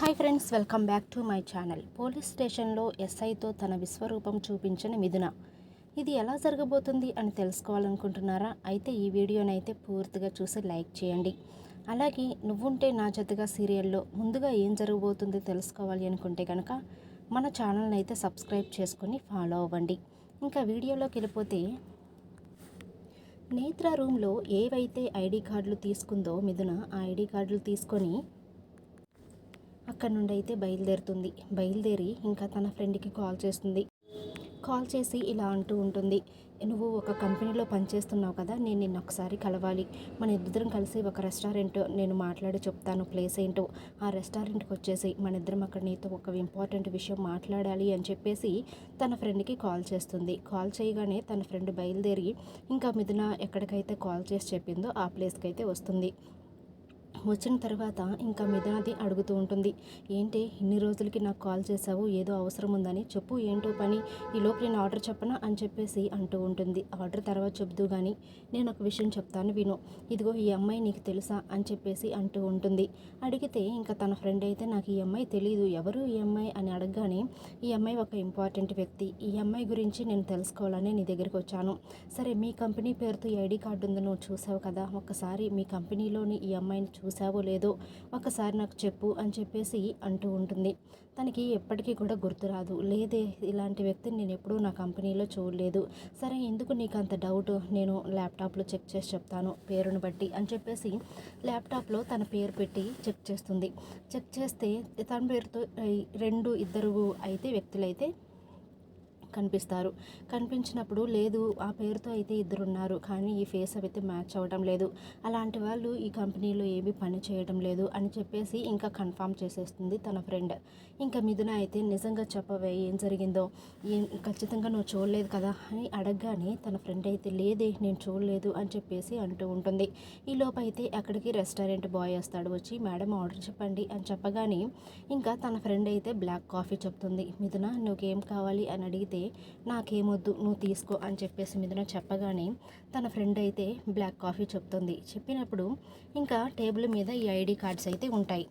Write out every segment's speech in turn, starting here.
Hi friends welcome back to my channel. Police స్టేషన్లో ఎస్ఐతో తన విశ్వరూపం చూపించిన మిథున. ఇది ఎలా జరగబోతుంది అని తెలుసుకోవాలనుకుంటున్నారా? అయితే ఈ వీడియోనైతే పూర్తిగా చూసి లైక్ చేయండి. అలాగే నువ్వుంటే నా జతగా సీరియల్లో ముందుగా ఏం జరగబోతుందో తెలుసుకోవాలి అనుకుంటే కనుక మన ఛానల్ని అయితే సబ్స్క్రైబ్ చేసుకొని ఫాలో అవ్వండి. ఇంకా వీడియోలోకి వెళ్ళిపోతే నేత్ర రూమ్లో ఏవైతే ఐడి కార్డులు తీసుకుందో మిథున ఆ ఐడి కార్డులు తీసుకొని అక్కడ నుండి అయితే బయలుదేరుతుంది. బయలుదేరి ఇంకా తన ఫ్రెండ్కి కాల్ చేస్తుంది. కాల్ చేసి ఇలా అంటూ ఉంటుంది. నువ్వు ఒక కంపెనీలో పనిచేస్తున్నావు కదా నేను నిన్న ఒకసారి కలవాలి. మన ఇద్దరం కలిసి ఒక రెస్టారెంట్ నేను మాట్లాడి చెప్తాను ప్లేస్ ఏంటో. ఆ రెస్టారెంట్కి వచ్చేసి మన ఇద్దరం అక్కడ నీతో ఒక ఇంపార్టెంట్ విషయం మాట్లాడాలి అని చెప్పేసి తన ఫ్రెండ్కి కాల్ చేస్తుంది. కాల్ చేయగానే తన ఫ్రెండ్ బయలుదేరి ఇంకా మిథున ఎక్కడికైతే కాల్ చేసి చెప్పిందో ఆ ప్లేస్కి అయితే వస్తుంది. వచ్చిన తర్వాత ఇంకా మిథునది అడుగుతూ ఉంటుంది ఏంటి ఇన్ని రోజులకి నాకు కాల్ చేసావు ఏదో అవసరం ఉందని చెప్పు ఏంటో పని ఈ నేను ఆర్డర్ చెప్పనా? అని చెప్పేసి అంటూ ఉంటుంది. ఆర్డర్ తర్వాత చెబుతూ కానీ నేను ఒక విషయం చెప్తాను విను ఇదిగో ఈ అమ్మాయి నీకు తెలుసా? అని చెప్పేసి అంటూ ఉంటుంది. అడిగితే ఇంకా తన ఫ్రెండ్ అయితే నాకు ఈ అమ్మాయి తెలియదు ఎవరు ఈ అమ్మాయి? అని అడగగానే ఈ అమ్మాయి ఒక ఇంపార్టెంట్ వ్యక్తి ఈ అమ్మాయి గురించి నేను తెలుసుకోవాలని నీ దగ్గరికి వచ్చాను. సరే మీ కంపెనీ పేరుతో ఐడి కార్డు ఉంది నువ్వు చూసావు కదా ఒకసారి మీ కంపెనీలోని ఈ అమ్మాయిని చూసి చూసావో లేదో ఒకసారి నాకు చెప్పు అని చెప్పేసి అంటూ ఉంటుంది. తనకి ఎప్పటికీ కూడా గుర్తురాదు లేదే ఇలాంటి వ్యక్తిని నేను ఎప్పుడూ నా కంపెనీలో చూడలేదు. సరే ఎందుకు నీకు అంత డౌట్? నేను ల్యాప్టాప్లో చెక్ చేసి చెప్తాను పేరును బట్టి అని చెప్పేసి ల్యాప్టాప్లో తన పేరు పెట్టి చెక్ చేస్తుంది. చెక్ చేస్తే తన పేరుతో రెండు ఇద్దరు అయితే వ్యక్తులైతే కనిపిస్తారు. కనిపించినప్పుడు లేదు ఆ పేరుతో అయితే ఇద్దరు ఉన్నారు కానీ ఈ ఫేస్ అయితే మ్యాచ్ అవ్వడం లేదు. అలాంటి వాళ్ళు ఈ కంపెనీలో ఏమీ పని చేయడం లేదు అని చెప్పేసి ఇంకా కన్ఫామ్ చేసేస్తుంది తన ఫ్రెండ్. ఇంకా మిథున అయితే నిజంగా చెప్పవే ఏం జరిగిందో? ఏం ఖచ్చితంగా నువ్వు చూడలేదు కదా? అని అడగగానే తన ఫ్రెండ్ అయితే లేదే నేను చూడలేదు అని చెప్పేసి అంటూ ఉంటుంది. ఈ లోపైతే అయితే అక్కడికి రెస్టారెంట్ బాయ్ వస్తాడు. వచ్చి మేడం ఆర్డర్ చెప్పండి అని చెప్పగానే ఇంకా తన ఫ్రెండ్ అయితే బ్లాక్ కాఫీ చెప్తుంది. మిథున నువ్వేం కావాలి? అని అడిగితే నాకేమొద్దు నువ్వు తీసుకో అని చెప్పేసి మిథున చెప్పగానే తన ఫ్రెండ్ అయితే బ్లాక్ కాఫీ చెప్తుంది. చెప్పినప్పుడు ఇంకా టేబుల్ మీద ఈ ఐడి కార్డ్స్ అయితే ఉంటాయి.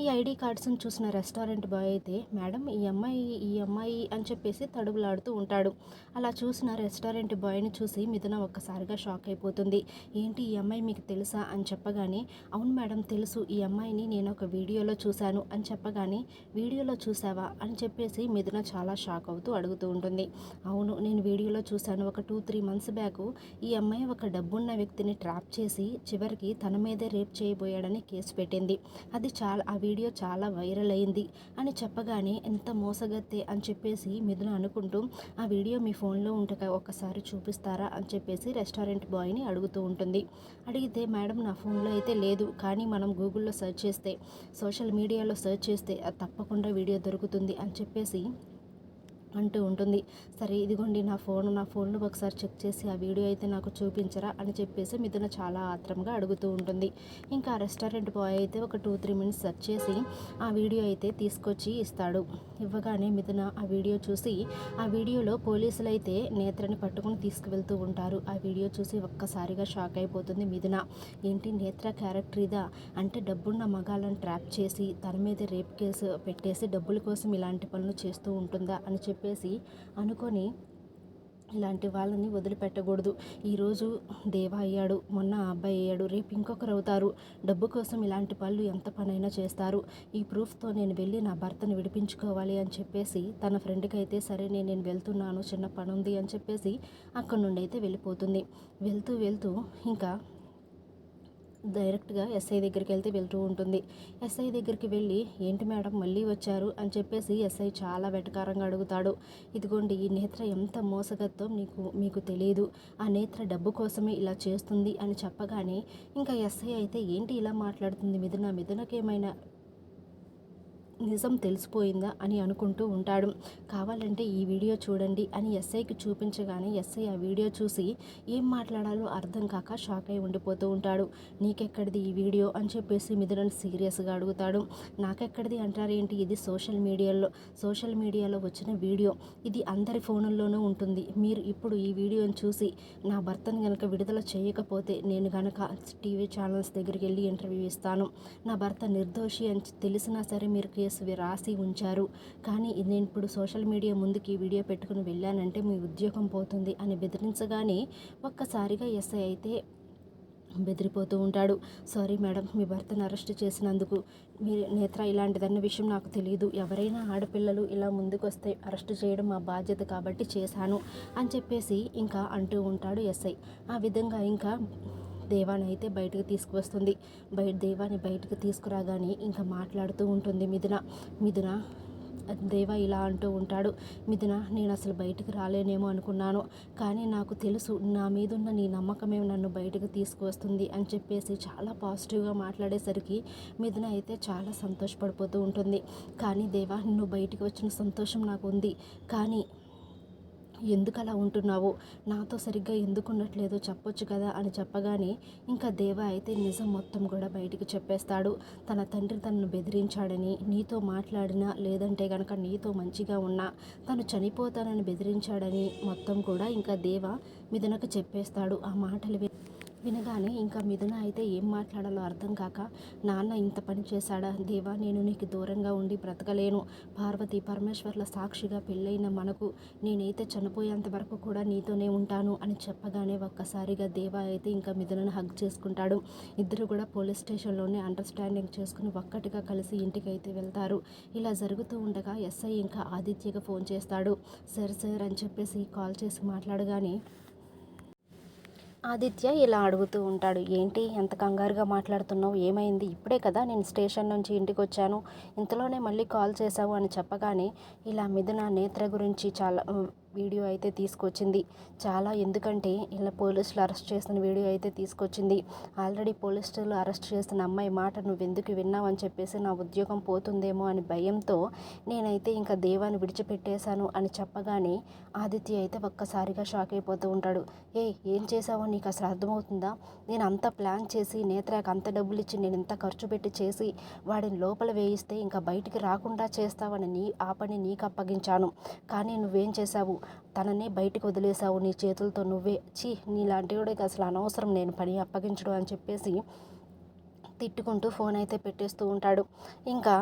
ఈ ఐడి కార్డ్స్ని చూసిన రెస్టారెంట్ బాయ్ అయితే మేడం ఈ అమ్మాయి ఈ అమ్మాయి అని చెప్పేసి తడుగులాడుతూ ఉంటాడు. అలా చూసిన రెస్టారెంట్ బాయ్ని చూసి మిథున ఒక్కసారిగా షాక్ అయిపోతుంది. ఏంటి ఈ అమ్మాయి మీకు తెలుసా? అని చెప్పగానే అవును మేడం తెలుసు. ఈ అమ్మాయిని నేను ఒక వీడియోలో చూశాను అని చెప్పగానే వీడియోలో చూసావా అని చెప్పేసి మిథున చాలా షాక్ అవుతూ అడుగుతూ ఉంటుంది. అవును నేను వీడియోలో చూశాను. ఒక టూ త్రీ మంత్స్ బ్యాక్ ఈ అమ్మాయి ఒక డబ్బున్న వ్యక్తిని ట్రాప్ చేసి చివరికి తన మీదే రేప్ చేయబోయాడని కేసు పెట్టింది. అది చాలా వీడియో చాలా వైరల్ అయింది అని చెప్పగానే ఎంత మోసగత్తే అని చెప్పేసి మిథున అనుకుంటూ ఆ వీడియో మీ ఫోన్లో ఉంటే ఒక్కసారి చూపిస్తారా? అని చెప్పేసి రెస్టారెంట్ బాయ్ని అడుగుతూ ఉంటుంది. అడిగితే మేడం నా ఫోన్లో అయితే లేదు కానీ మనం గూగుల్లో సెర్చ్ చేస్తే సోషల్ మీడియాలో సెర్చ్ చేస్తే తప్పకుండా వీడియో దొరుకుతుంది అని చెప్పేసి అంటూ ఉంటుంది. సరే ఇదిగోండి నా ఫోన్ నా ఫోన్లో ఒకసారి చెక్ చేసి ఆ వీడియో అయితే నాకు చూపించరా అని చెప్పేసి మిథున చాలా ఆత్రంగా అడుగుతూ ఉంటుంది. ఇంకా రెస్టారెంట్ బాయ్ అయితే ఒక టూ త్రీ మినిట్స్ సెర్చ్ చేసి ఆ వీడియో అయితే తీసుకొచ్చి ఇస్తాడు. ఇవ్వగానే మిథున ఆ వీడియో చూసి ఆ వీడియోలో పోలీసులు అయితే నేత్రని పట్టుకుని తీసుకువెళ్తూ ఉంటారు. ఆ వీడియో చూసి ఒక్కసారిగా షాక్ అయిపోతుంది మిథున. ఏంటి నేత్ర క్యారెక్టర్ ఇదా? అంటే డబ్బున్న మగాళ్ళని ట్రాప్ చేసి తన మీద రేప్ కేసు పెట్టేసి డబ్బుల కోసం ఇలాంటి పనులు చేస్తూ ఉంటుందా అని చెప్పేసి అనుకొని ఇలాంటి వాళ్ళని వదిలిపెట్టకూడదు. ఈరోజు దేవ అయ్యాడు మొన్న అబ్బాయి అయ్యాడు రేపు ఇంకొకరు అవుతారు. డబ్బు కోసం ఇలాంటి పనులు ఎంత పనైనా చేస్తారు. ఈ ప్రూఫ్తో నేను వెళ్ళి నా భర్తను విడిపించుకోవాలి అని చెప్పేసి తన ఫ్రెండ్కి అయితే సరే నేను నేను వెళ్తున్నాను చిన్న పని ఉంది అని చెప్పేసి అక్కడి నుండి అయితే వెళ్ళిపోతుంది. వెళ్తూ వెళ్తూ ఇంకా డైరెక్ట్గా ఎస్ఐ దగ్గరికి వెళ్తే వెళ్తూ ఉంటుంది. ఎస్ఐ దగ్గరికి వెళ్ళి ఏంటి మేడం మళ్ళీ వచ్చారు? అని చెప్పేసి ఎస్ఐ చాలా వెటకారంగా అడుగుతాడు. ఇదిగోండి ఈ నేత్ర ఎంత మోసగత్తో మీకు మీకు తెలియదు ఆ నేత్ర డబ్బు కోసమే ఇలా చేస్తుంది అని చెప్పగానే ఇంకా ఎస్ఐ అయితే ఏంటి ఇలా మాట్లాడుతుంది? మిథున మిథునకేమైనా నిజం తెలిసిపోయిందా అని అనుకుంటూ ఉంటాడు. కావాలంటే ఈ వీడియో చూడండి అని ఎస్ఐకి చూపించగానే ఎస్ఐ ఆ వీడియో చూసి ఏం మాట్లాడాలో అర్థం కాక షాక్ అయి ఉండిపోతూ ఉంటాడు. నీకెక్కడిది ఈ వీడియో అని చెప్పేసి మిథునని సీరియస్గా అడుగుతాడు. నాకెక్కడిది అంటారేంటి ఇది సోషల్ మీడియాలో సోషల్ మీడియాలో వచ్చిన వీడియో. ఇది అందరి ఫోనుల్లోనూ ఉంటుంది. మీరు ఇప్పుడు ఈ వీడియోని చూసి నా భర్తను కనుక విడుదల చేయకపోతే నేను కనుక టీవీ ఛానల్స్ దగ్గరికి వెళ్ళి ఇంటర్వ్యూ ఇస్తాను. నా భర్త నిర్దోషి అని తెలిసినా సరే మీరు కేసు రాసి ఉంచారు. కానీ నేను ఇప్పుడు సోషల్ మీడియా ముందుకి వీడియో పెట్టుకుని వెళ్ళానంటే మీ ఉద్యోగం పోతుంది అని బెదిరించగానే ఒక్కసారిగా ఎస్ఐ అయితే బెదిరిపోతూ ఉంటాడు. సారీ మేడం మీ భర్తను అరెస్ట్ చేసినందుకు మీ నేత్ర ఇలాంటిదన్న విషయం నాకు తెలియదు ఎవరైనా ఆడపిల్లలు ఇలా ముందుకు వస్తే అరెస్ట్ చేయడం మా బాధ్యత కాబట్టి చేశాను అని చెప్పేసి ఇంకా అంటూ ఉంటాడు ఎస్ఐ. ఆ విధంగా ఇంకా దేవాని అయితే బయటకు తీసుకువస్తుంది. బయట దేవాన్ని బయటకు తీసుకురాగానే ఇంకా మాట్లాడుతూ ఉంటుంది మిథున. మిథున దేవ ఇలా అంటూ ఉంటాడు. మిథున నేను అసలు బయటకు రాలేనేమో అనుకున్నాను. కానీ నాకు తెలుసు నా మీదున్న నీ నమ్మకమే నన్ను బయటకు తీసుకువస్తుంది అని చెప్పేసి చాలా పాజిటివ్గా మాట్లాడేసరికి మిథున అయితే చాలా సంతోషపడిపోతూ ఉంటుంది. కానీ దేవా నువ్వు బయటికి వచ్చిన సంతోషం నాకు ఉంది. కానీ ఎందుకు అలా ఉంటున్నావు? నాతో సరిగ్గా ఎందుకు ఉండట్లేదో? చెప్పొచ్చు కదా? అని చెప్పగానే ఇంకా దేవ అయితే నిజం మొత్తం కూడా బయటికి చెప్పేస్తాడు. తన తండ్రి తనను బెదిరించాడని నీతో మాట్లాడినా లేదంటే కనుక నీతో మంచిగా ఉన్నా తను చనిపోతానని బెదిరించాడని మొత్తం కూడా ఇంకా దేవ మిథునకు చెప్పేస్తాడు. ఆ మాటలు వినగానే ఇంకా మిథున అయితే ఏం మాట్లాడాలో అర్థం కాక నాన్న ఇంత పని చేశాడా? దేవా నేను నీకు దూరంగా ఉండి బ్రతకలేను. పార్వతి పరమేశ్వర్ల సాక్షిగా పెళ్ళైన మనకు నేనైతే చనిపోయేంత వరకు కూడా నీతోనే ఉంటాను అని చెప్పగానే ఒక్కసారిగా దేవా అయితే ఇంకా మిథునను హగ్ చేసుకుంటాడు. ఇద్దరు కూడా పోలీస్ స్టేషన్లోనే అండర్స్టాండింగ్ చేసుకుని ఒక్కటిగా కలిసి ఇంటికి అయితే వెళ్తారు. ఇలా జరుగుతూ ఉండగా ఎస్ఐ ఇంకా ఆదిత్యగా ఫోన్ చేస్తాడు. సరే సార్ అని చెప్పేసి కాల్ చేసి మాట్లాడగానే ఆదిత్య ఇలా అడుగుతూ ఉంటాడు ఏంటి ఎంత కంగారుగా మాట్లాడుతున్నావు? ఏమైంది? ఇప్పుడే కదా నేను స్టేషన్ నుంచి ఇంటికి వచ్చాను. ఇంతలోనే మళ్ళీ కాల్ చేశావు అని చెప్పగానే ఇలా మిథున నేత్ర గురించి చాలా వీడియో అయితే తీసుకొచ్చింది. చాలా ఎందుకంటే ఇలా పోలీసులు అరెస్ట్ చేసిన వీడియో అయితే తీసుకొచ్చింది. ఆల్రెడీ పోలీసులు అరెస్ట్ చేసిన అమ్మాయి మాట నువ్వు ఎందుకు విన్నావు అని చెప్పేసి నా ఉద్యోగం పోతుందేమో అని భయంతో నేనైతే ఇంకా దేవాన్ని విడిచిపెట్టేశాను అని చెప్పగానే ఆదిత్య అయితే ఒక్కసారిగా షాక్ అయిపోతూ ఉంటాడు. ఏ ఏం చేసావో నీకు అసలు అర్థమవుతుందా? నేను అంత ప్లాన్ చేసి నేత్రాకి అంత డబ్బులు ఇచ్చి నేను ఇంత ఖర్చు పెట్టి చేసి వాడిని లోపల వేయిస్తే ఇంకా బయటికి రాకుండా చేస్తావని నీ ఆ పని నీకు అప్పగించాను. కానీ నువ్వేం చేశావు? తననే బయటకు వదిలేసావు నీ చేతులతో నువ్వే. చీ నీలాంటి వాడికి అసలు అనవసరం నేను పని అప్పగించడం అని చెప్పేసి తిట్టుకుంటూ ఫోన్ అయితే పెట్టేస్తూ ఉంటాడు. ఇంకా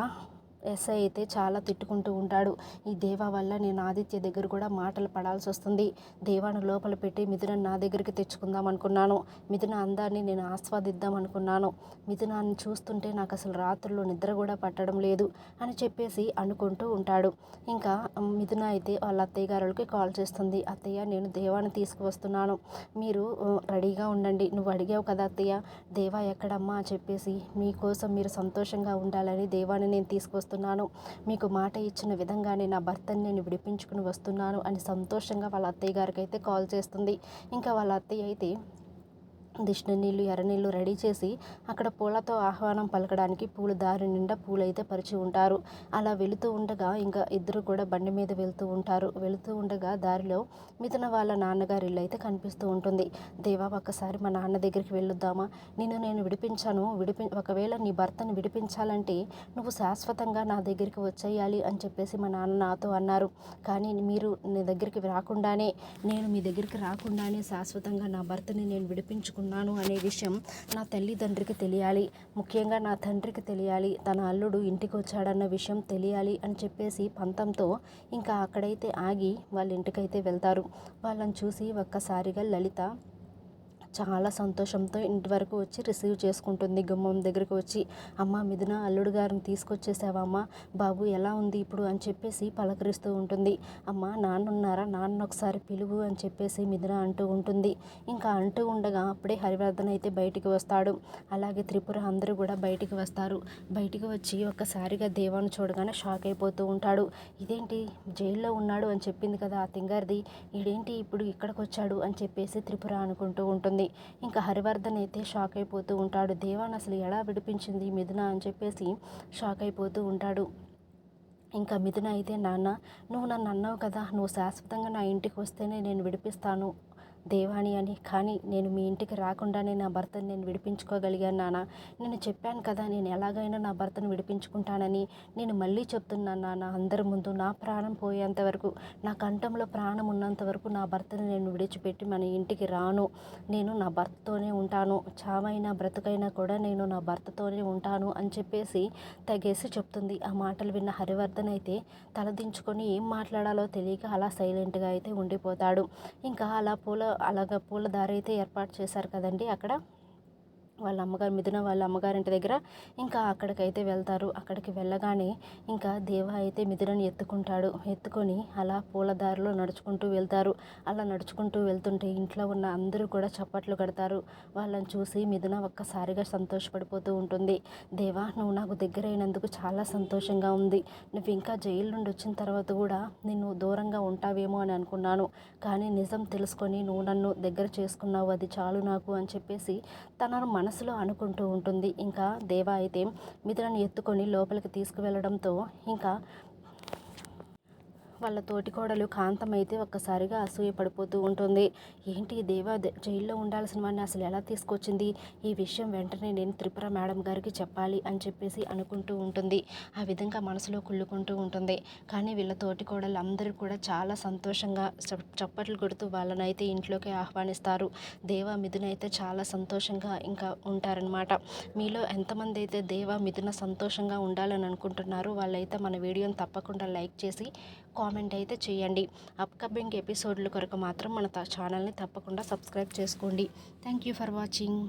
ఎస్ఐ అయితే చాలా తిట్టుకుంటూ ఉంటాడు. ఈ దేవా వల్ల నేను ఆదిత్య దగ్గర కూడా మాటలు పడాల్సి వస్తుంది. దేవాను లోపల పెట్టి మిథున నా దగ్గరికి తెచ్చుకుందాం అనుకున్నాను. మిథున అందాన్ని నేను ఆస్వాదిద్దాం అనుకున్నాను. మిథునాన్ని చూస్తుంటే నాకు అసలు రాత్రుల్లో నిద్ర కూడా పట్టడం లేదు అని చెప్పేసి అనుకుంటూ ఉంటాడు. ఇంకా మిథున అయితే వాళ్ళ అత్తయ్య గారులకి కాల్ చేస్తుంది. అత్తయ్య నేను దేవాన్ని తీసుకువస్తున్నాను. మీరు రెడీగా ఉండండి. నువ్వు అడిగావు కదా అత్తయ్య. దేవా ఎక్కడమ్మా అని చెప్పేసి మీకోసం మీరు సంతోషంగా ఉండాలని దేవాన్ని నేను తీసుకొస్తాను వస్తున్నాను మీకు మాట ఇచ్చిన విధంగానే నా భర్తని నేను విడిపించుకుని వస్తున్నాను అని సంతోషంగా వాళ్ళ అత్తయ్య గారికి అయితే కాల్ చేస్తుంది. ఇంకా వాళ్ళ అత్తయ్య అయితే దిష్ణ నీళ్ళు ఎర్ర నీళ్ళు రెడీ చేసి అక్కడ పూలతో ఆహ్వానం పలకడానికి పూలు దారి నిండా పూలైతే పరిచి ఉంటారు. అలా వెళుతూ ఉండగా ఇంకా ఇద్దరు కూడా బండి మీద వెళ్తూ ఉంటారు. వెళుతూ ఉండగా దారిలో మిథున వాళ్ళ నాన్నగారి ఇల్లు అయితే కనిపిస్తూ ఉంటుంది. దేవా ఒక్కసారి మా నాన్న దగ్గరికి వెళ్ళొద్దామా? నిన్ను నేను విడిపించాను. విడిపి ఒకవేళ నీ భర్తను విడిపించాలంటే నువ్వు శాశ్వతంగా నా దగ్గరికి వచ్చేయాలి అని చెప్పేసి మా నాన్న నాతో అన్నారు. కానీ మీరు నీ దగ్గరికి రాకుండానే నేను మీ దగ్గరికి రాకుండానే శాశ్వతంగా నా భర్తని నేను విడిపించుకున్నాను. ఉన్నాను అనే విషయం నా తల్లిదండ్రికి తెలియాలి. ముఖ్యంగా నా తండ్రికి తెలియాలి. తన అల్లుడు ఇంటికి వచ్చాడన్న విషయం తెలియాలి అని చెప్పేసి పంతంతో ఇంకా అక్కడైతే ఆగి వాళ్ళ ఇంటికైతే వెళ్తారు. వాళ్ళని చూసి ఒక్కసారిగా లలిత చాలా సంతోషంతో ఇంటి వరకు వచ్చి రిసీవ్ చేసుకుంటుంది. గుమ్మం దగ్గరికి వచ్చి అమ్మ మిథున అల్లుడు గారిని తీసుకొచ్చేసావమ్మా. బాబు ఎలా ఉంది ఇప్పుడు? అని చెప్పేసి పలకరిస్తూ ఉంటుంది. అమ్మ నాన్న ఉన్నారా నాన్న ఒకసారి పిలువు అని చెప్పేసి మిథున అంటూ ఉంటుంది. ఇంకా అంటూ ఉండగా అప్పుడే హరివర్ధన్ అయితే బయటికి వస్తాడు. అలాగే త్రిపుర అందరూ కూడా బయటికి వస్తారు. బయటికి వచ్చి ఒక్కసారిగా దేవాన్ని చూడగానే షాక్ అయిపోతూ ఉంటాడు. ఇదేంటి? జైల్లో ఉన్నాడు అని చెప్పింది కదా ఆ తింగారిది. ఈడేంటి ఇప్పుడు ఇక్కడికి వచ్చాడు? అని చెప్పేసి త్రిపుర అనుకుంటూ ఉంటుంది. ఇంకా హరివర్ధన్ అయితే షాక్ అయిపోతూ ఉంటాడు. దేవాన్ అసలు ఎలా విడిపించింది మిథున అని చెప్పేసి షాక్ అయిపోతూ ఉంటాడు. ఇంకా మిథున అయితే నాన్న నువ్వు నన్ను అన్నావు కదా నువ్వు శాశ్వతంగా నా ఇంటికి వస్తేనే నేను విడిపిస్తాను. దేవాని అని కానీ నేను మీ ఇంటికి రాకుండానే నా భర్తను నేను విడిపించుకోగలిగాను నాన్న. నేను చెప్పాను కదా నేను ఎలాగైనా నా భర్తను విడిపించుకుంటానని. నేను మళ్ళీ చెప్తున్నాను నాన్న అందరి ముందు నా ప్రాణం పోయేంత వరకు నా కంఠంలో ప్రాణం ఉన్నంత వరకు నా భర్తను నేను విడిచిపెట్టి మన ఇంటికి రాను. నేను నా భర్తతోనే ఉంటాను. చావైనా బ్రతుకైనా కూడా నేను నా భర్తతోనే ఉంటాను అని చెప్పేసి తెగేసి చెప్తుంది. ఆ మాటలు విన్న హరివర్ధన్ అయితే తలదించుకొని ఏం మాట్లాడాలో తెలియక అలా సైలెంట్గా అయితే ఉండిపోతాడు. ఇంకా అలా పూల అలాగ పూల దారి అయితే ఏర్పాటు చేశారు కదండి అక్కడ? వాళ్ళ అమ్మగారు మిథున వాళ్ళ అమ్మగారింటి దగ్గర ఇంకా అక్కడికైతే వెళ్తారు. అక్కడికి వెళ్ళగానే ఇంకా దేవ అయితే మిథునని ఎత్తుకుంటాడు. ఎత్తుకొని అలా పూలదారిలో నడుచుకుంటూ వెళ్తారు. అలా నడుచుకుంటూ వెళ్తుంటే ఇంట్లో ఉన్న అందరూ కూడా చప్పట్లు కడతారు. వాళ్ళని చూసి మిథున ఒక్కసారిగా సంతోషపడిపోతూ ఉంటుంది. దేవా నువ్వు నాకు దగ్గరైనందుకు చాలా సంతోషంగా ఉంది. నువ్వు ఇంకా జైలు నుండి వచ్చిన తర్వాత కూడా నిన్ను దూరంగా ఉంటావేమో అని అనుకున్నాను. కానీ నిజం తెలుసుకొని నువ్వు నన్ను దగ్గర చేసుకున్నావు. అది చాలు నాకు అని చెప్పేసి తనను మన మనసులో అనుకుంటూ ఉంటుంది. ఇంకా దేవా అయితే మిథునని ఎత్తుకొని లోపలికి తీసుకువెళ్ళడంతో ఇంకా వాళ్ళ తోటికోడలు కాంతం అయితే ఒక్కసారిగా అసూయ పడిపోతూ ఉంటుంది. ఏంటి దేవా జైల్లో ఉండాల్సిన వాడిని అసలు ఎలా తీసుకొచ్చింది? ఈ విషయం వెంటనే నేను త్రిపుర మేడం గారికి చెప్పాలి అని చెప్పేసి అనుకుంటూ ఉంటుంది. ఆ విధంగా మనసులో కుళ్ళుకుంటూ ఉంటుంది. కానీ వీళ్ళ తోటికోడలు అందరూ కూడా చాలా సంతోషంగా చప్పట్లు కొడుతూ వాళ్ళని అయితే ఇంట్లోకి ఆహ్వానిస్తారు. దేవా మిథున అయితే చాలా సంతోషంగా ఇంకా ఉంటారనమాట మీలో ఎంతమంది అయితే దేవా మిథున సంతోషంగా ఉండాలని అనుకుంటున్నారో వాళ్ళైతే మన వీడియోని తప్పకుండా లైక్ చేసి కామెంట్ అయితే చేయండి. అప్కమింగ్ ఎపిసోడ్ల కొరకు మాత్రం మన ఛానల్ని తప్పకుండా సబ్స్క్రైబ్ చేసుకోండి. Thank you for watching.